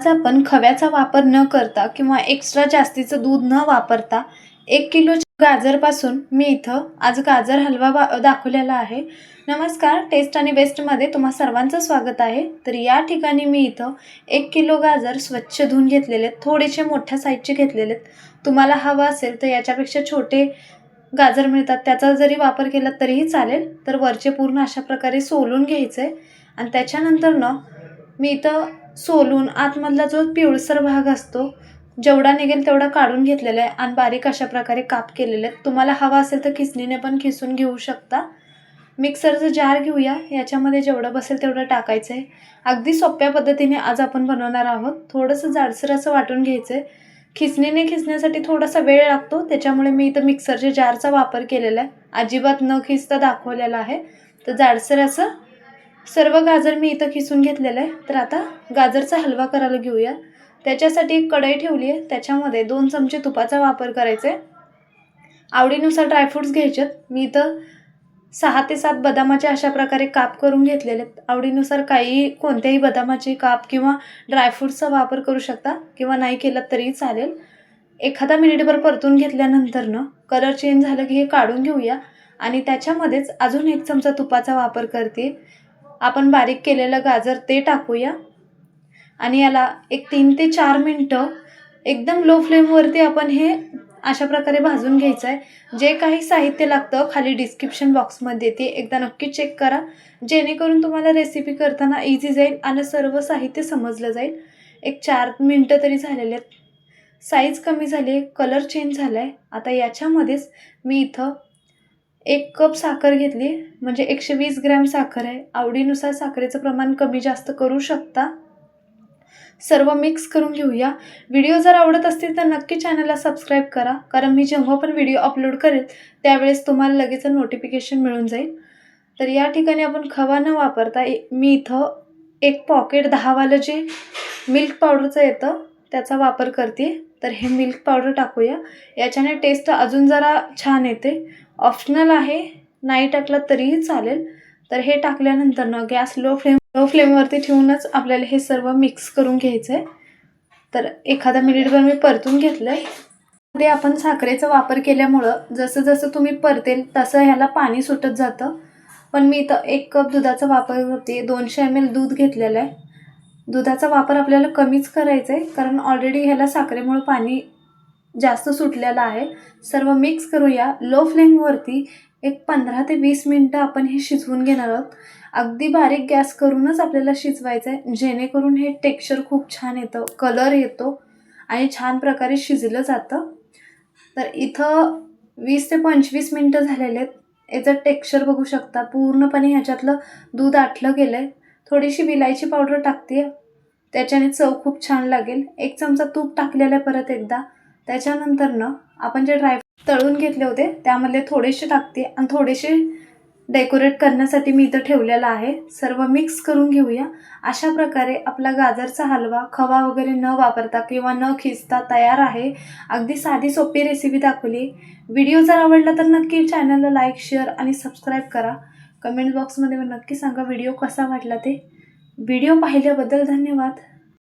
आज आपण खव्याचा वापर न करता किंवा एक्स्ट्रा जास्तीचं दूध न वापरता एक किलो गाजरपासून मी इथं आज गाजर हलवा बा दाखवलेला आहे. नमस्कार टेस्ट आणि बेस्टमध्ये तुम्हा सर्वांचं स्वागत आहे. तर या ठिकाणी मी इथं एक किलो गाजर स्वच्छ धुवून घेतलेले आहेत. थोडेसे मोठ्या साईजचे घेतलेले आहेत. तुम्हाला हवं असेल तर याच्यापेक्षा छोटे गाजर मिळतात. त्याचा जरी वापर केला तरीही चालेल. तर वरचे पूर्ण अशा प्रकारे सोलून घ्यायचं. आहे आणि त्याच्यानंतर ना मी इथं सोलून आतमधला जो पिवळसर भाग असतो जेवढा निघेल तेवढा काढून घेतलेला आहे आणि बारीक अशा प्रकारे काप केलेले आहेत. तुम्हाला हवा असेल तर खिसणीने पण खिसून घेऊ शकता. मिक्सरचं जार घेऊया. याच्यामध्ये जेवढं बसेल तेवढं टाकायचं आहे अगदी सोप्या पद्धतीने आज आपण बनवणार आहोत. थोडंसं जाडसर असं वाटून घ्यायचं आहे खिसणीने खिसण्यासाठी थोडासा वेळ लागतो. त्याच्यामुळे मी इथं मिक्सरच्या जारचा वापर केलेला आहे. अजिबात न खिसता दाखवलेला आहे. तर जाडसर असं सर्व गाजर मी इथं खिसून घेतलेलं आहे. तर आता गाजरचा हलवा करायला घेऊया. त्याच्यासाठी एक कढई ठेवली आहे. त्याच्यामध्ये दोन चमचे तुपाचा वापर करायचा आहे. आवडीनुसार ड्रायफ्रूट्स घ्यायचेत. मी इथं सहा ते सात बदामाचे अशा प्रकारे काप करून घेतलेले आहेत. आवडीनुसार काही कोणत्याही बदामाचे काप किंवा ड्रायफ्रूट्सचा वापर करू शकता किंवा नाही केलं तरी चालेल. एखादा मिनिटभर परतून घेतल्यानंतरनं कलर चेंज झालं की हे काढून घेऊया. आणि त्याच्यामध्येच अजून एक चमचा तुपाचा वापर करते. आपण बारीक केलेलं गाजर ते टाकूया. आणि याला एक तीन ते चार मिनटं एकदम लो फ्लेमवरती आपण हे अशा प्रकारे भाजून घ्यायचं आहे जे काही साहित्य लागतं खाली डिस्क्रिप्शन बॉक्समध्ये ते एकदा नक्की चेक करा. जेणेकरून तुम्हाला रेसिपी करताना इझी जाईल आणि सर्व साहित्य समजलं जाईल. एक चार मिनटं तरी झालेले आहेत. साईज कमी झाली आहे कलर चेंज झाला आहे आता याच्यामध्येच मी इथं एक कप साखर घेतली म्हणजे एकशे वीस ग्रॅम साखर आहे. आवडीनुसार साखरेचं प्रमाण कमी जास्त करू शकता. सर्व मिक्स करून घेऊया. व्हिडिओ जर आवडत असतील तर नक्की चॅनलला सबस्क्राईब करा कारण मी जेव्हा पण व्हिडिओ अपलोड करेल त्यावेळेस तुम्हाला लगेच नोटिफिकेशन मिळून जाईल. तर या ठिकाणी आपण खवा न वापरता मी इथं एक पॉकेट दहावालं जे मिल्क पावडरचं येतं त्याचा वापर करते. तर हे मिल्क पावडर टाकूया. याच्याने टेस्ट अजून जरा छान येते. ऑप्शनल आहे. नाही टाकलं तरीही चालेल. तर हे टाकल्यानंतर ना गॅस लो फ्लेम लो फ्लेमवरती ठेवूनच आपल्याला हे सर्व मिक्स करून घ्यायचं आहे तर एखादा मिनिटभर मी परतून घेतलं आहे मध्ये आपण साखरेचा वापर केल्यामुळं जसं जसं तुम्ही परतेल तसं ह्याला पाणी सुटत जातं. पण मी इथं एक कप दुधाचा वापर करते. दोनशे एम एल दूध घेतलेलं आहे. दुधाचा वापर आपल्याला कमीच करायचा आहे कारण ऑलरेडी ह्याला साखरेमुळं पाणी जास्त सुटलेला आहे. सर्व मिक्स करूया. लो फ्लेमवरती एक पंधरा ते वीस मिनटं आपण हे शिजवून घेणार आहोत. अगदी बारीक गॅस करूनच आपल्याला शिजवायचं आहे जेणेकरून हे टेक्स्चर खूप छान येतं कलर येतो आणि छान प्रकारे शिजलं जातं. तर इथं वीस ते पंचवीस मिनटं झालेले आहेत. याचं टेक्स्चर बघू शकता. पूर्णपणे ह्याच्यातलं दूध आटलं गेलं आहे थोडीशी विलायची पावडर टाकते त्याच्याने चव खूप छान लागेल. एक चमचा तूप टाकलेलं आहे परत एकदा. त्याच्यानंतरनं आपण जे ड्राय तळून घेतले होते त्यामधले थोडेसे टाकते आणि थोडेसे डेकोरेट करण्यासाठी मी इथं ठेवलेलं आहे. सर्व मिक्स करून घेऊया. अशा प्रकारे आपला गाजरचा हलवा खवा वगैरे न वापरता किंवा न खिचता तयार आहे. अगदी साधी सोपी रेसिपी दाखवली. व्हिडिओ जर आवडला तर नक्की चॅनलला लाईक शेअर आणि सबस्क्राईब करा. कमेंट बॉक्समध्ये नक्की सांगा व्हिडिओ कसा वाटला ते. व्हिडिओ पाहिल्याबद्दल धन्यवाद.